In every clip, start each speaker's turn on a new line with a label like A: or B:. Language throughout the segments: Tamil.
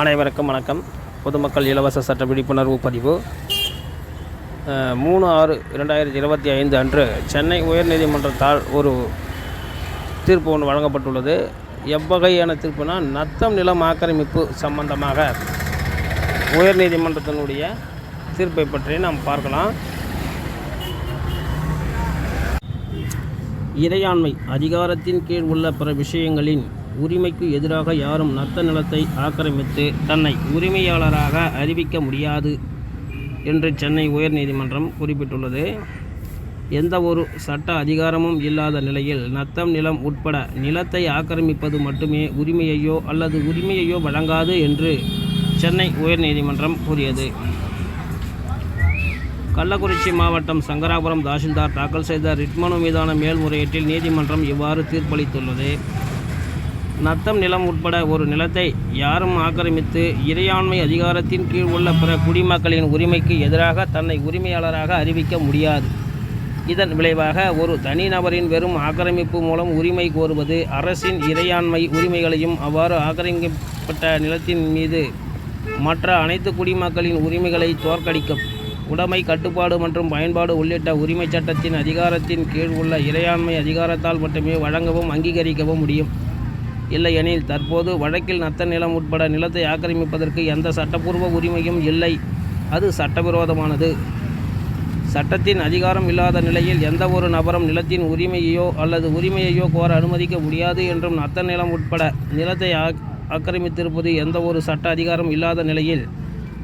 A: அனைவருக்கும் வணக்கம். பொதுமக்கள் இலவச சட்ட விழிப்புணர்வு பதிவு. மூணு ஆறு இரண்டாயிரத்தி இருபத்தி ஐந்து அன்று சென்னை உயர்நீதிமன்றத்தால் ஒரு தீர்ப்பு ஒன்று வழங்கப்பட்டுள்ளது. எவ்வகையான தீர்ப்புனா நத்தம் நிலம் ஆக்கிரமிப்பு சம்பந்தமாக உயர்நீதிமன்றத்தினுடைய தீர்ப்பை பற்றி நாம் பார்க்கலாம். இறையாண்மை அதிகாரத்தின் கீழ் உள்ள பிற விஷயங்களின் உரிமைக்கு எதிராக யாரும் நத்த நிலத்தை ஆக்கிரமித்து தன்னை உரிமையாளராக அறிவிக்க முடியாது என்று சென்னை உயர்நீதிமன்றம் குறிப்பிட்டுள்ளது. எந்த ஒரு சட்ட அதிகாரமும் இல்லாத நிலையில் நத்தம் நிலம் உட்பட நிலத்தை ஆக்கிரமிப்பது மட்டுமே உரிமையையோ அல்லது உரிமையையோ வழங்காது என்று சென்னை உயர்நீதிமன்றம் கூறியது. கள்ளக்குறிச்சி மாவட்டம் சங்கராபுரம் தாசில்தார் தாக்கல் செய்த ரிட்மனு மீதான மேல்முறையீட்டில் நீதிமன்றம் இவ்வாறு தீர்ப்பளித்துள்ளது. நத்தம் நிலம் உட்பட ஒரு நிலத்தை யாரும் ஆக்கிரமித்து இறையாண்மை அதிகாரத்தின் கீழ் உள்ள பிற குடிமக்களின் உரிமைக்கு எதிராக தன்னை உரிமையாளராக அறிவிக்க முடியாது. இதன் விளைவாக ஒரு தனிநபரின் வெறும் ஆக்கிரமிப்பு மூலம் உரிமை கோருவது அரசின் இறையாண்மை உரிமைகளையும் அவ்வாறு ஆக்கிரமிக்கப்பட்ட நிலத்தின் மீது மற்ற அனைத்து குடிமக்களின் உரிமைகளை தோற்கடிக்கும். உடைமை கட்டுப்பாடு மற்றும் பயன்பாடு உள்ளிட்ட உரிமைச் சட்டத்தின் அதிகாரத்தின் கீழ் உள்ள இறையாண்மை அதிகாரத்தால் மட்டுமே வழங்கவும் அங்கீகரிக்கவும் முடியும். இல்லையெனில் தற்போது வழக்கில் நத்த நிலம் உட்பட நிலத்தை ஆக்கிரமிப்பதற்கு எந்த சட்டப்பூர்வ உரிமையும் இல்லை. அது சட்டவிரோதமானது. சட்டத்தின் அதிகாரம் இல்லாத நிலையில் எந்த ஒரு நபரும் நிலத்தின் உரிமையையோ அல்லது உரிமையையோ கோர அனுமதிக்க முடியாது என்றும் நத்த நிலம் உட்பட நிலத்தை ஆக்- ஆக்கிரமித்திருப்பது எந்த ஒரு சட்ட அதிகாரம் இல்லாத நிலையில்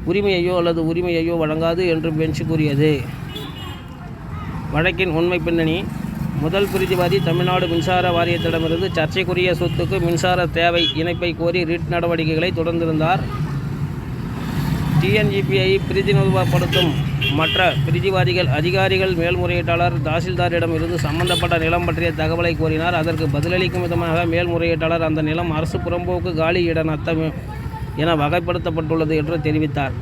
A: உரிமையையோ அல்லது உரிமையையோ வழங்காது என்றும் பெஞ்ச் கூறியது. வழக்கின் உண்மை பின்னணி முதல் பிரதிவாதி தமிழ்நாடு மின்சார வாரியத்திடமிருந்து சர்ச்சைக்குரிய சொத்துக்கு மின்சார தேவை இணைப்பை கோரி ரிட் நடவடிக்கைகளை தொடர்ந்திருந்தார். டிஎன்ஜிபியை பிரதிநிதித்துவப்படுத்தும் மற்ற பிரதிவாதிகள் அதிகாரிகள் மேல்முறையீட்டாளர் தாசில்தாரிடம் இருந்து சம்பந்தப்பட்ட நிலம் பற்றிய தகவலை கோரினார். அதற்கு பதிலளிக்கும் விதமாக மேல்முறையீட்டாளர் அந்த நிலம் அரசு புறம்போக்கு காலி இட நத்தம் என வகைப்படுத்தப்பட்டுள்ளது என்று தெரிவித்தார்.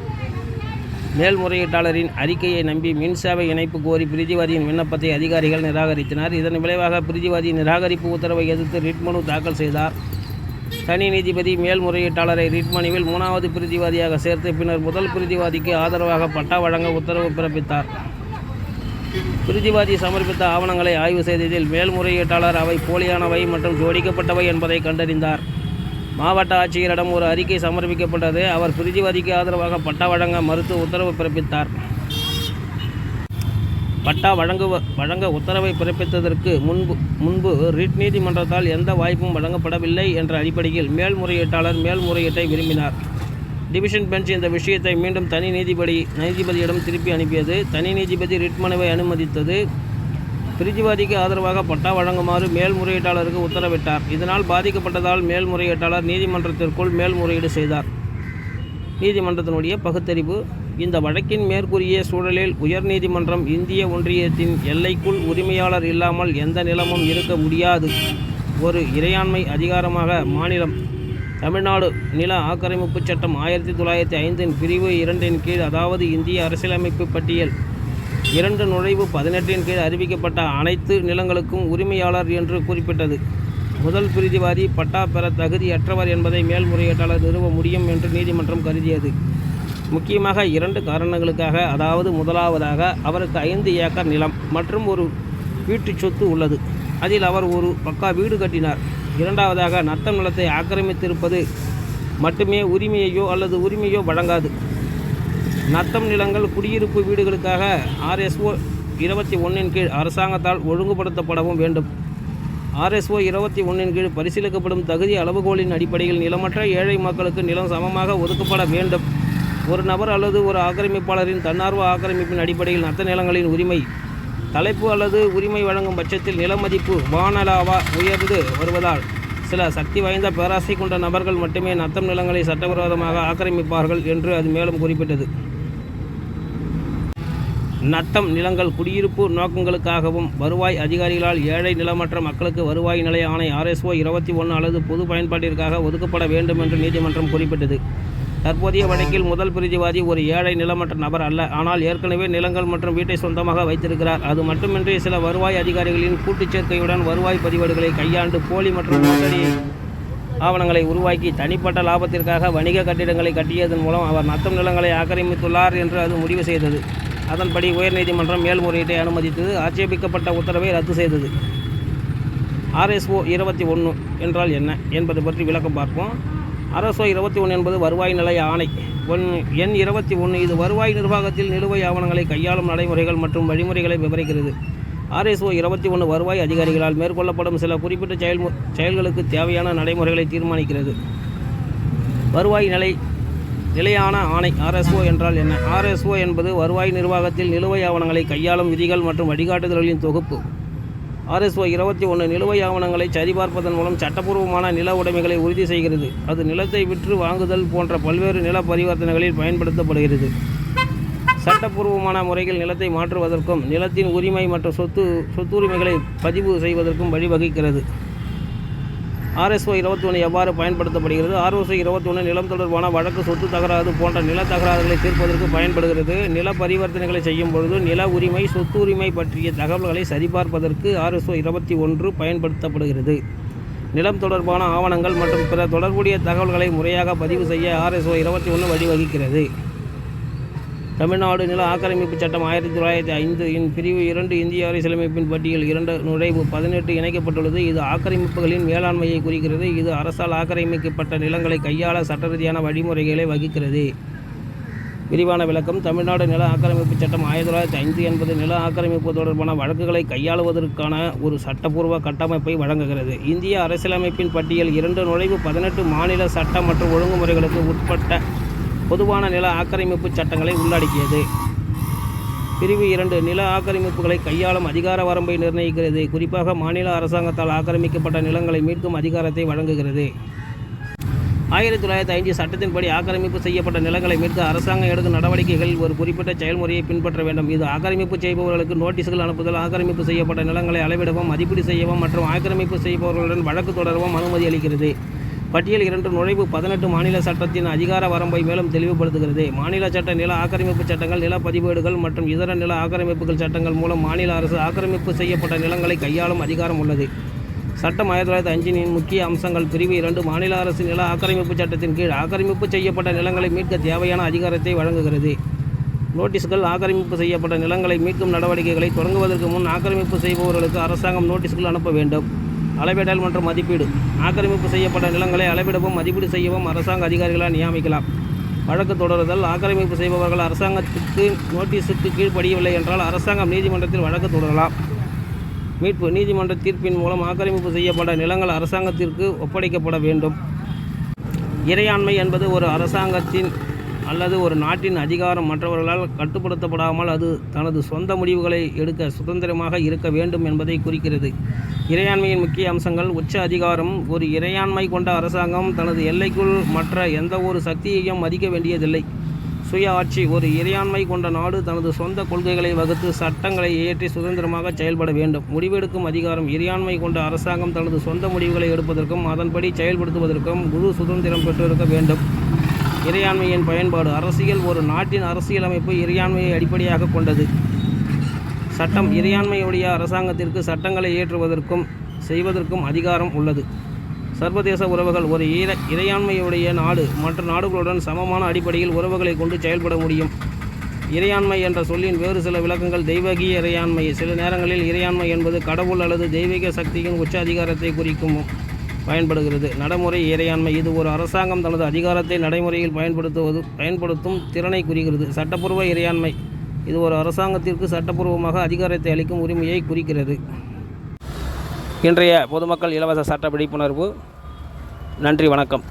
A: மேல்முறையீட்டாளரின் அறிக்கையை நம்பி மின் சேவை இணைப்பு கோரி பிரிதிவாதியின் விண்ணப்பத்தை அதிகாரிகள் நிராகரித்தனர். இதன் விளைவாக பிரதிவாதி நிராகரிப்பு உத்தரவை எதிர்த்து ரிட் மனு தாக்கல் செய்தார். தனி நீதிபதி மேல்முறையீட்டாளரை ரிட் மனுவில் மூணாவது பிரிதிவாதியாக சேர்த்து பின்னர் முதல் பிரிதிவாதிக்கு ஆதரவாக பட்டா வழங்க உத்தரவு பிறப்பித்தார். பிரிதிவாதி சமர்ப்பித்த ஆவணங்களை ஆய்வு செய்ததில் மேல்முறையீட்டாளர் அவை போலியானவை மற்றும் ஜோடிக்கப்பட்டவை என்பதை கண்டறிந்தார். மாவட்ட ஆட்சியரிடம் ஒரு அறிக்கை சமர்ப்பிக்கப்பட்டது. அவர் பிரதிவாதிக்கு ஆதரவாக பட்டா வழங்க மறுத்து உத்தரவு பிறப்பித்தார். பட்டா வழங்குவ வழங்க உத்தரவை பிறப்பித்ததற்கு முன்பு முன்பு ரிட் நீதிமன்றத்தால் எந்த வாய்ப்பும் வழங்கப்படவில்லை என்ற அடிப்படையில் மேல்முறையீட்டாளர் மேல்முறையீட்டை விரும்பினார். டிவிஷன் பெஞ்ச் இந்த விஷயத்தை மீண்டும் தனி நீதிபதி நீதிபதியிடம் திருப்பி அனுப்பியது. தனி நீதிபதி ரிட் மனுவை அனுமதித்தது. பிரிஜிவாதிக்கு ஆதரவாக பட்டா வழங்குமாறு மேல்முறையீட்டாளருக்கு உத்தரவிட்டார். இதனால் பாதிக்கப்பட்டதால் மேல்முறையீட்டாளர் நீதிமன்றத்திற்குள் மேல்முறையீடு செய்தார். நீதிமன்றத்தினுடைய பகுத்தறிவு இந்த வழக்கின் மேற்கூறிய சூழலில் உயர்நீதிமன்றம் இந்திய ஒன்றியத்தின் எல்லைக்குள் உரிமையாளர் இல்லாமல் எந்த நிலமும் இருக்க முடியாது. ஒரு இறையாண்மை அதிகாரமாக மாநிலம் தமிழ்நாடு நில ஆக்கிரமிப்பு சட்டம் ஆயிரத்தி தொள்ளாயிரத்தி ஐந்தின் பிரிவு இரண்டின் கீழ் அதாவது இந்திய அரசியலமைப்பு பட்டியல் இரண்டு நுழைவு பதினெட்டின் கீழ் அறிவிக்கப்பட்ட அனைத்து நிலங்களுக்கும் உரிமையாளர் என்று குறிப்பிட்டது. முதல் பிரிதிவாதி பட்டா பெற தகுதியற்றவர் என்பதை மேல்முறையீட்டாளர் நிறுவ முடியும் என்று நீதிமன்றம் கருதியது. முக்கியமாக இரண்டு காரணங்களுக்காக அதாவது முதலாவதாக அவருக்கு ஐந்து ஏக்கர் நிலம் மற்றும் ஒரு வீட்டுச் சொத்து உள்ளது. அதில் அவர் ஒரு பக்கா வீடு கட்டினார். இரண்டாவதாக நத்தம் நிலத்தை ஆக்கிரமித்திருப்பது மட்டுமே உரிமையையோ அல்லது உரிமையோ வழங்காது. நத்தம் நிலங்கள் குடியிருப்பு வீடுகளுக்காக ஆர்எஸ்ஓ இருபத்தி ஒன்றின் கீழ் அரசாங்கத்தால் ஒழுங்குபடுத்தப்படவும் வேண்டும். ஆர்எஸ்ஓ இருபத்தி ஒன்றின் கீழ் பரிசீலிக்கப்படும் தகுதி அளவுகோலின் அடிப்படையில் நிலமற்ற ஏழை மக்களுக்கு நிலம் சமமாக ஒதுக்கப்பட வேண்டும். ஒரு நபர் அல்லது ஒரு ஆக்கிரமிப்பாளரின் தன்னார்வ ஆக்கிரமிப்பின் அடிப்படையில் நத்த நிலங்களின் உரிமை தலைப்பு அல்லது உரிமை வழங்கும் பட்சத்தில் நில மதிப்பு வானலாவா உயர்ந்து வருவதால் சில சக்தி வாய்ந்த பேராசை கொண்ட நபர்கள் மட்டுமே நத்தம் நிலங்களை சட்டவிரோதமாக ஆக்கிரமிப்பார்கள் என்று அது மேலும் குறிப்பிட்டது. நத்தம் நிலங்கள் குடியிருப்பு நோக்கங்களுக்காகவும் வருவாய் அதிகாரிகளால் ஏழை நிலமற்ற மக்களுக்கு வருவாய் நிலைய ஆணை ஆர்எஸ்ஓ இருபத்தி ஒன்று அல்லது பொது பயன்பாட்டிற்காக ஒதுக்கப்பட வேண்டும் என்று நீதிமன்றம் குறிப்பிட்டது. தற்போதைய வழக்கில் முதல் பிரிதிவாதி ஒரு ஏழை நிலமற்ற நபர் அல்ல. ஆனால் ஏற்கனவே நிலங்கள் மற்றும் வீட்டை சொந்தமாக வைத்திருக்கிறார். அது மட்டுமின்றி சில வருவாய் அதிகாரிகளின் கூட்டுச் சேர்க்கையுடன் வருவாய் பதிவேடுகளை கையாண்டு போலி மற்றும் மோசடியை ஆவணங்களை உருவாக்கி தனிப்பட்ட லாபத்திற்காக வணிக கட்டிடங்களை கட்டியதன் மூலம் அவர் நத்தம் நிலங்களை ஆக்கிரமித்துள்ளார் என்று அது முடிவு செய்தது. அதன்படி உயர்நீதிமன்றம் மேல்முறையீட்டை அனுமதித்தது. ஆட்சேபிக்கப்பட்ட உத்தரவை ரத்து செய்தது. ஆர்எஸ்ஓ இருபத்தி ஒன்று என்றால் என்ன என்பது பற்றி விளக்கம் பார்ப்போம். அரசோ இருபத்தி ஒன்று என்பது வருவாய் நிலைய ஆணை. ஒன் எண் இருபத்தி ஒன்று இது வருவாய் நிர்வாகத்தில் நிலுவை ஆவணங்களை கையாளும் நடைமுறைகள் மற்றும் வழிமுறைகளை விவரிக்கிறது. ஆர்எஸ்ஓ இருபத்தி ஒன்று வருவாய் அதிகாரிகளால் மேற்கொள்ளப்படும் சில குறிப்பிட்ட செயல் செயல்களுக்கு தேவையான நடைமுறைகளை தீர்மானிக்கிறது. வருவாய் நிலை நிலையான ஆணை ஆர்எஸ்ஓ என்றால் என்ன? ஆர்எஸ்ஓ என்பது வருவாய் நிர்வாகத்தில் நிலுவை ஆவணங்களை கையாளும் விதிகள் மற்றும் வழிகாட்டுதல்களின் தொகுப்பு. ஆர்எஸ்ஓ இருபத்தி ஒன்று நிலுவை ஆவணங்களை சரிபார்ப்பதன் மூலம் சட்டப்பூர்வமான நில உடைமைகளை உறுதி செய்கிறது. அது நிலத்தை விற்று வாங்குதல் போன்ற பல்வேறு நில பரிவர்த்தனைகளில் பயன்படுத்தப்படுகிறது. சட்டப்பூர்வமான முறையில் நிலத்தை மாற்றுவதற்கும் நிலத்தின் உரிமை மற்றும் சொத்து சொத்துரிமைகளை பதிவு செய்வதற்கும் வழிவகுக்கிறது. ஆர்எஸ்ஓ இருபத்தி ஒன்று எவ்வாறு பயன்படுத்தப்படுகிறது? ஆர்எஸ்ஓ இருபத்தி ஒன்று நிலம் தொடர்பான வழக்கு சொத்து தகராறு போன்ற நில தகராறுகளை தீர்ப்பதற்கு பயன்படுகிறது. நில பரிவர்த்தனைகளை செய்யும் பொழுது நில உரிமை சொத்து உரிமை பற்றிய தகவல்களை சரிபார்ப்பதற்கு ஆர்எஸ்ஓ இருபத்தி ஒன்று பயன்படுத்தப்படுகிறது. நிலம் தொடர்பான ஆவணங்கள் மற்றும் பிற தொடர்புடைய தகவல்களை முறையாக பதிவு செய்ய ஆர்எஸ்ஓ இருபத்தி ஒன்று வழிவகுக்கிறது. தமிழ்நாடு நில ஆக்கிரமிப்பு சட்டம் ஆயிரத்தி தொள்ளாயிரத்தி ஐந்து இன் பிரிவு இரண்டு இந்திய அரசியலமைப்பின் பட்டியல் இரண்டு நுழைவு பதினெட்டு இணைக்கப்பட்டுள்ளது. இது ஆக்கிரமிப்புகளின் மேலாண்மையை குறிக்கிறது. இது அரசால் ஆக்கிரமிக்கப்பட்ட நிலங்களை கையாள சட்டரீதியான வழிமுறைகளை வகிக்கிறது. விரிவான விளக்கம். தமிழ்நாடு நில ஆக்கிரமிப்பு சட்டம் ஆயிரத்தி தொள்ளாயிரத்தி ஐந்து என்பது நில ஆக்கிரமிப்பு தொடர்பான வழக்குகளை கையாளுவதற்கான ஒரு சட்டப்பூர்வ கட்டமைப்பை வழங்குகிறது. இந்திய அரசியலமைப்பின் பட்டியல் இரண்டு நுழைவு பதினெட்டு மாநில சட்ட மற்றும் ஒழுங்குமுறைகளுக்கு உட்பட்ட பொதுவான நில ஆக்கிரமிப்பு சட்டங்களை உள்ளடக்கியது. பிரிவு இரண்டு நில ஆக்கிரமிப்புகளை கையாளும் அதிகார வரம்பை நிர்ணயிக்கிறது. குறிப்பாக மாநில அரசாங்கத்தால் ஆக்கிரமிக்கப்பட்ட நிலங்களை மீட்கும் அதிகாரத்தை வழங்குகிறது. ஆயிரத்தி தொள்ளாயிரத்தி ஐந்து சட்டத்தின்படி ஆக்கிரமிப்பு செய்யப்பட்ட நிலங்களை மீட்க அரசாங்கம் எடுக்கும் நடவடிக்கைகளில் ஒரு குறிப்பிட்ட செயல்முறையை பின்பற்ற வேண்டும். இது ஆக்கிரமிப்பு செய்பவர்களுக்கு நோட்டீஸ்கள் அனுப்புதல் ஆக்கிரமிப்பு செய்யப்பட்ட நிலங்களை அளவிடவும் மதிப்பீடு செய்யவும் மற்றும் ஆக்கிரமிப்பு செய்பவர்களுடன் வழக்கு தொடரவும் அனுமதி அளிக்கிறது. பட்டியல் இரண்டு நுழைவு பதினெட்டு மாநில சட்டத்தின் அதிகார வரம்பை மேலும் தெளிவுபடுத்துகிறது. மாநில சட்ட நில ஆக்கிரமிப்பு சட்டங்கள் நில பதிவேடுகள் மற்றும் இதர நில ஆக்கிரமிப்புகள் சட்டங்கள் மூலம் மாநில அரசு ஆக்கிரமிப்பு செய்யப்பட்ட நிலங்களை கையாளும் அதிகாரம் உள்ளது. சட்டம் ஆயிரத்தி தொள்ளாயிரத்தி அஞ்சின் முக்கிய அம்சங்கள் பிரிவு இரண்டு மாநில அரசு நில ஆக்கிரமிப்பு சட்டத்தின் கீழ் ஆக்கிரமிப்பு செய்யப்பட்ட நிலங்களை மீட்க தேவையான அதிகாரத்தை வழங்குகிறது. நோட்டீஸ்கள் ஆக்கிரமிப்பு செய்யப்பட்ட நிலங்களை மீட்கும் நடவடிக்கைகளை தொடங்குவதற்கு முன் ஆக்கிரமிப்பு செய்பவர்களுக்கு அரசாங்கம் நோட்டீஸ்கள் அனுப்ப வேண்டும். அளவிடல் மற்றும் மதிப்பீடு. ஆக்கிரமிப்பு செய்யப்பட்ட நிலங்களை அளவிடவும் மதிப்பீடு செய்யவும் அரசாங்க அதிகாரிகளால் நியமிக்கலாம். வழக்கு தொடருதல் ஆக்கிரமிப்பு செய்பவர்கள் அரசாங்கத்துக்கு நோட்டீஸுக்கு கீழ்ப்படியவில்லை என்றால் அரசாங்கம் நீதிமன்றத்தில் வழக்கு தொடரலாம். மீட்பு நீதிமன்ற தீர்ப்பின் மூலம் ஆக்கிரமிப்பு செய்யப்பட்ட நிலங்கள் அரசாங்கத்திற்கு ஒப்படைக்கப்பட வேண்டும். இறையாண்மை என்பது ஒரு அரசாங்கத்தின் அல்லது ஒரு நாட்டின் அதிகாரம் மற்றவர்களால் கட்டுப்படுத்தப்படாமல் அது தனது சொந்த முடிவுகளை எடுக்க சுதந்திரமாக இருக்க வேண்டும் என்பதை குறிக்கிறது. இறையாண்மையின் முக்கிய அம்சங்கள் உச்ச அதிகாரம். ஒரு இறையாண்மை கொண்ட அரசாங்கம் தனது எல்லைக்குள் மற்ற எந்த ஒரு சக்தியையும் மதிக்க வேண்டியதில்லை. சுய ஆட்சி ஒரு இறையாண்மை கொண்ட நாடு தனது சொந்த கொள்கைகளை வகுத்து சட்டங்களை இயற்றி சுதந்திரமாக செயல்பட வேண்டும். முடிவெடுக்கும் அதிகாரம் இறையாண்மை கொண்ட அரசாங்கம் தனது சொந்த முடிவுகளை எடுப்பதற்கும் அதன்படி செயல்படுத்துவதற்கும் முழு சுதந்திரம் பெற்றிருக்க வேண்டும். இறையாண்மையின் பயன்பாடு அரசியல் ஒரு நாட்டின் அரசியலமைப்பு இறையாண்மையை அடிப்படையாக கொண்டது. சட்டம் இறையாண்மையுடைய அரசாங்கத்திற்கு சட்டங்களை இயற்றுவதற்கும் செய்வதற்கும் அதிகாரம் உள்ளது. சர்வதேச உறவுகள் ஒரு இர இறையாண்மையுடைய நாடு மற்ற நாடுகளுடன் சமமான அடிப்படையில் உறவுகளை கொண்டு செயல்பட முடியும். இறையாண்மை என்ற சொல்லின் வேறு சில விளக்கங்கள் தெய்வகீய இறையாண்மை. சில நேரங்களில் இறையாண்மை என்பது கடவுள் அல்லது தெய்வீக சக்தியின் உச்ச அதிகாரத்தை குறிக்கும் பயன்படுகிறது. நடைமுறை இறையாண்மை இது ஒரு அரசாங்கம் தனது அதிகாரத்தை நடைமுறையில் பயன்படுத்துவது பயன்படுத்தும் திறனை குறிக்கிறது. சட்டப்பூர்வ இறையாண்மை இது ஒரு அரசாங்கத்திற்கு சட்டப்பூர்வமாக அதிகாரத்தை அளிக்கும் உரிமையை குறிக்கிறது. இன்றைய பொதுமக்கள் இலவச சட்ட விழிப்புணர்வு. நன்றி வணக்கம்.